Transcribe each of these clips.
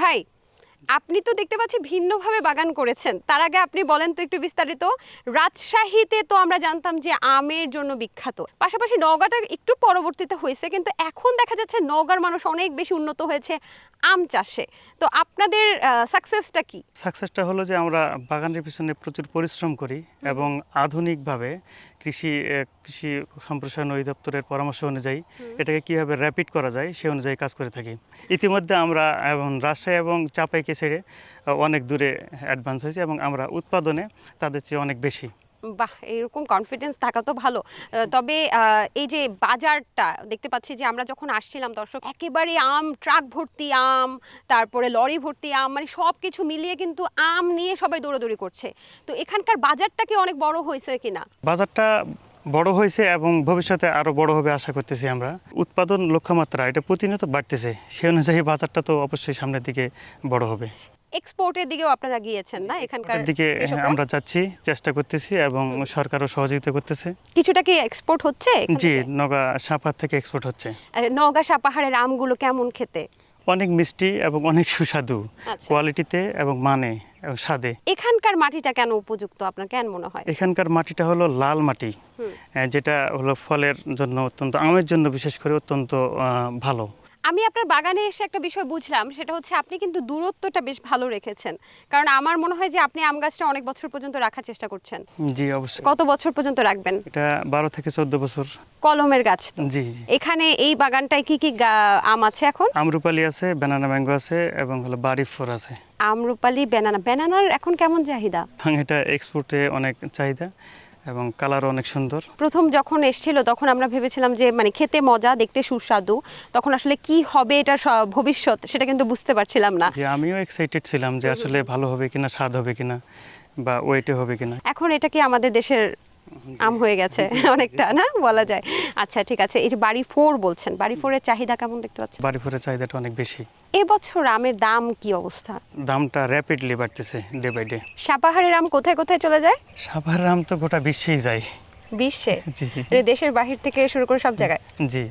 ভাই আপনি তো দেখতে পাচ্ছি ভিন্নভাবে বাগান করেছেন। তার আগে আপনি বলেন তো একটু বিস্তারিত। রাজশাহীতে তো আমরা জানতাম যে আমের জন্য বিখ্যাত। পাশাপাশি নওগাঁটা একটু পরবর্তীতে হয়েছে কিন্তু এখন দেখা যাচ্ছে নওগাঁর মানুষ অনেক বেশি উন্নত হয়েছে আম চাষে। তো আপনাদের সাকসেসটা কি? সাকসেসটা হলো যে আমরা বাগানের পিছনে প্রচুর পরিশ্রম করি এবং আধুনিকভাবে কৃষি কৃষি সম্প্রসারণ অধিদপ্তরের পরামর্শ অনুযায়ী এটাকে কীভাবে র্যাপিড করা যায় সে অনুযায়ী কাজ করে থাকি। ইতিমধ্যে আমরা এবং রাজশাহী এবং চাপাইকে ছেড়ে অনেক দূরে অ্যাডভান্স হয়েছে এবং আমরা উৎপাদনে তাদের চেয়ে অনেক বেশি। বাহ, এরকম কনফিডেন্স থাকা তো ভালো। তবে এই যে বাজারটা, দেখতে পাচ্ছি যে আমরা যখন আসছিলাম দর্শক, একেবারে আম, ট্রাক ভর্তি আম, তারপরে লরি ভর্তি আম মানে সব কিছু মিলিয়ে কিন্তু আম নিয়ে সবাই দৌড়াদৌড়ি করছে। তো এখানকার বাজারটা কি অনেক বড় হয়েছে কিনা? বাজারটা বড় হয়েছে এবং ভবিষ্যতে আরও বড় হবে আশা করতেছি আমরা। উৎপাদন লক্ষ্যমাত্রা, এটা প্রতিনিয়ত বাড়তেছে। সে অনুযায়ী বাজারটা তো অবশ্যই সামনের দিকে বড় হবে। এক্সপোর্টের দিকেও আপনারা গিয়েছেন না এখানকার দিকে হ্যাঁ, আমরা যাচ্ছি চেষ্টা করতেছি এবং সরকারও সহযোগিতা করতেছে। কিছুটা কি এক্সপোর্ট হচ্ছে জি নগা সাপার থেকে এক্সপোর্ট হচ্ছে। নওগাঁ পাহাড়ের আমগুলো কেমন খেতে? অনেক মিষ্টি এবং অনেক সুস্বাদু আচ্ছা। কোয়ালিটিতে এবং মানে এবং স্বাদে। এখানকার মাটিটা কেন উপযুক্ত আপনার? কেন মনে হয়? এখানকার মাটিটা হলো লাল মাটি যেটা হলো ফলের জন্য অত্যন্ত আমের জন্য বিশেষ করে অত্যন্ত ভালো। আমি আপনার বাগানে এসে একটা বিষয় বুঝলাম সেটা হচ্ছে আপনি কিন্তু দূরত্বটা বেশ ভালো রেখেছেন। কারণ আমার মনে হয় যে আপনি আম গাছটা অনেক বছর পর্যন্ত রাখার চেষ্টা করছেন। জি অবশ্যই। কত বছর পর্যন্ত রাখবেন? এটা বারো থেকে চোদ্দ বছর। কলমের গাছ তো। জি জি। এখানে এই বাগানটায় কি কি আম আছে এখন? আমরুপালি আছে ব্যানানা ম্যাঙ্গো আছে এবং হলো বাড়ি ফোর আছে। আমরুপালি বেনানা বেনানার এখন কেমন চাহিদা? এটা এক্সপোর্টে অনেক চাহিদা। এবং কালার অনেক সুন্দর। প্রথম যখন এসেছিল তখন আমরা ভেবেছিলাম যে মানে খেতে মজা দেখতে সুস্বাদু। তখন আসলে কি হবে এটা ভবিষ্যৎ সেটা কিন্তু বুঝতে পারছিলাম না। যে আমিও এক্সাইটেড ছিলাম যে আসলে ভালো হবে কিনা স্বাদ হবে কিনা বা ওয়েটে হবে কিনা। এখন এটা কি আমাদের দেশের আম হয়ে গেছে অনেকটা না? বলা যায়। আচ্ছা ঠিক আছে। এই যে বাড়ি ফোর বলছেন বাড়ি ফোরের চাহিদা কেমন দেখতে পাচ্ছেন? বাড়ি ফোরের চাহিদাটা অনেক বেশি। এবছর আমের দাম কি অবস্থা? দামটা র্যাপিডলি বাড়তেছে ডে বাই ডে সাপাহারের আম কোথায় কোথায় চলে যায়? সাভার আম তো গোটা বিশ্বেই যায়। বিশ্বে? জি। এ দেশের বাহির থেকে শুরু করে সব জায়গায়? জি।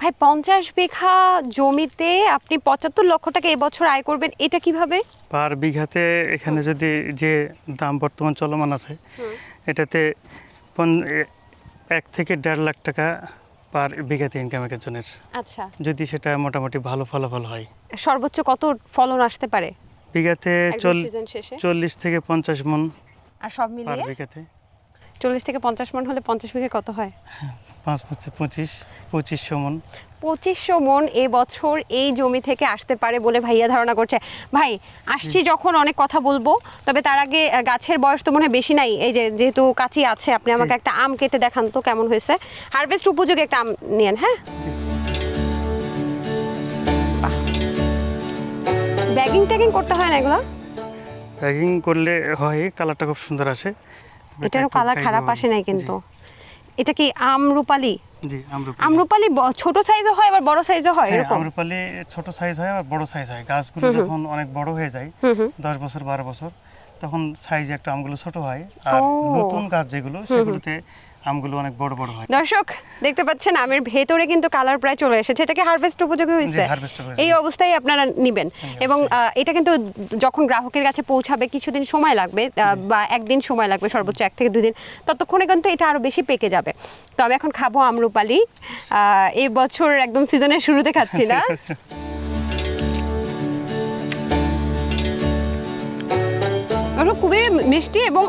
ভাই পঞ্চাশ বিঘা জমিতে আপনি পঁচাত্তর লক্ষ টাকা এবছর আয় করবেন এটা কীভাবে? পার বিঘাতে এখানে যদি যে দাম বর্তমান চলমান আছে এটাতে এক থেকে দেড় লাখ টাকা পার বিঘাতে ইনকাম একজনের আচ্ছা। যদি সেটা মোটামুটি ভালো ফলাফল হয়। সর্বোচ্চ কত ফলন আসতে পারে? বিঘাতে চল্লিশ থেকে পঞ্চাশ মন আর সব পার মিলিয়ে? বিঘাতে। চল্লিশ থেকে পঞ্চাশ মন হলে পঞ্চাশ বিঘে কত হয়? পাঁচ হচ্ছে পঁচিশ পঁচিশশো মন। পঁচিশশো মন এবছর এই জমি থেকে আসতে পারে বলে ভাইয়া ধারণা করছে। ভাই আসছি যখন অনেক কথা বলব তবে তার আগে গাছের বয়স তো মনে হয় বেশি নাই। এই যে যেহেতু কাঁচি আছে আপনি আমাকে একটা আম কেটে দেখান তো কেমন হয়েছে। হারভেস্ট উপযোগী একটা আম নিয়েন হ্যাঁ? ব্যাগিং ট্যাগিং করতে হয় না এগুলো? প্যাকিং করলে হয় কালারটা খুব সুন্দর আসে। এটারও কালার খারাপ আসে নাই কিন্তু। এটা কি আমরুপালি? জি আমরুপালি। ছোট সাইজও হয় আবার বড় সাইজও হয় হ্যাঁ, এরকম? আমরুপালি ছোট সাইজ হয় আবার বড় সাইজ হয়। গাছগুলো যখন অনেক বড় হয়ে যায় হুম হুম। দশ বছর বারো বছর তখন সাইজ একটা আমগুলো ছোট হয়। আর নতুন গাছ যেগুলো সেগুলোতে আমগুলো অনেক বড় বড় হয়। দর্শক দেখতে পাচ্ছেন আমের ভেতরে কিন্তু কালার প্রায় চলে এসেছে। এটাকে হারভেস্ট উপযোগী হয়েছে। এই অবস্থায় আপনারা নেবেন। এবং এটা কিন্তু যখন গ্রাহকের কাছে পৌঁছাবে কিছুদিন সময় লাগবে বা একদিন সময় লাগবে সর্বোচ্চ এক থেকে দুদিন ততক্ষণে কিন্তু এটা আরও বেশি পেকে যাবে। তো আমি এখন খাব আমরুপালি। আহ, এই বছর একদম সিজনের শুরুতে খাচ্ছি না। ওটা খুবই মিষ্টি এবং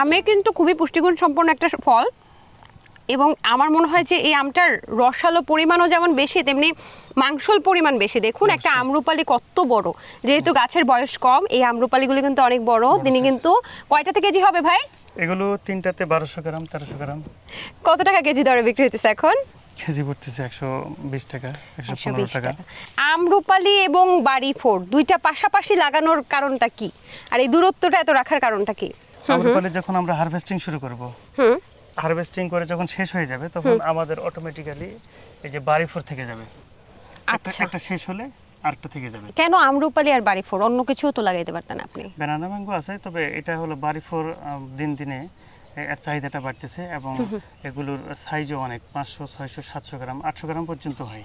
আমে কিন্তু খুবই পুষ্টিগুণ সম্পন্ন একটা ফল। এবং আমার মনে হয় যে এই আমটার রসালো পরিমাণও যেমন বেশি তেমনি মাংসল পরিমাণ বেশি। দেখুন একটা আমরুপালি কত বড়। যেহেতু গাছের বয়স কম এই আমরুপালিগুলো কিন্তু অনেক বড়। তিনি কিন্তু কয়টাতে কেজি হবে ভাই? এগুলো তিনটাতে বারোশো গ্রাম তেরোশো গ্রাম। কত টাকা কেজি দরে বিক্রি হতেছে এখন? কেজি পড়তেছে একশো বিশ টাকা একশো পনেরো টাকা। আমরুপালি এবং বাড়ি ফোর দুইটা পাশাপাশি লাগানোর কারণটা কি? আর এই দূরত্বটা এত রাখার কারণটা কি? আম্রপালি যখন আমরা হারভেস্টিং শুরু করব হুম। হারভেস্টিং করে যখন শেষ হয়ে যাবে তখন আমাদের অটোমেটিক্যালি এই যে বাড়ি ফোর থেকে যাবে। আচ্ছা। একটা শেষ হলে আরেকটা থেকে যাবে। কেন আমরুপালি আর বাড়ি ফোর? অন্য কিছুও তো লাগাইতে পারতেন আপনি। ব্যানানা ম্যাঙ্গো আছে তবে এটা হলো বাড়ি ফোর দিন দিনে এর চাহিদাটা বাড়তেছে এবং এগুলোর সাইজও অনেক পাঁচশো ছয়শো সাতশো গ্রাম আটশো গ্রাম পর্যন্ত হয়।